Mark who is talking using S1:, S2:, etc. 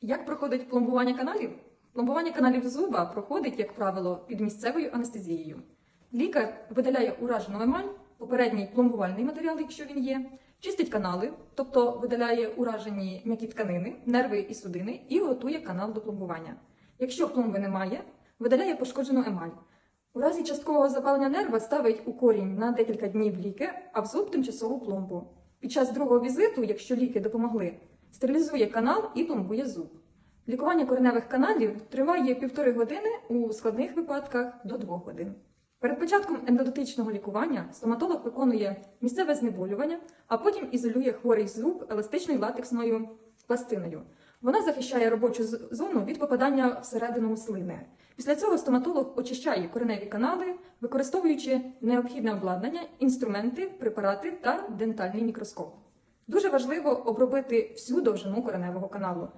S1: Як проходить пломбування каналів? Пломбування каналів зуба проходить, як правило, під місцевою анестезією. Лікар видаляє уражену емаль, попередній пломбувальний матеріал, якщо він є, чистить канали, тобто видаляє уражені м'які тканини, нерви і судини, і готує канал до пломбування. Якщо пломби немає, видаляє пошкоджену емаль. У разі часткового запалення нерва ставить у корінь на декілька днів ліки, а в зуб тимчасову пломбу. Під час другого візиту, якщо ліки допомогли, стерилізує канал і пломбує зуб. Лікування кореневих каналів триває півтори години, у складних випадках до двох годин. Перед початком ендодотичного лікування стоматолог виконує місцеве знеболювання, а потім ізолює хворий зуб еластичною латексною пластиною. Вона захищає робочу зону від попадання всередину слини. Після цього стоматолог очищає кореневі канали, використовуючи необхідне обладнання, інструменти, препарати та дентальний мікроскоп. Дуже важливо обробити всю довжину кореневого каналу.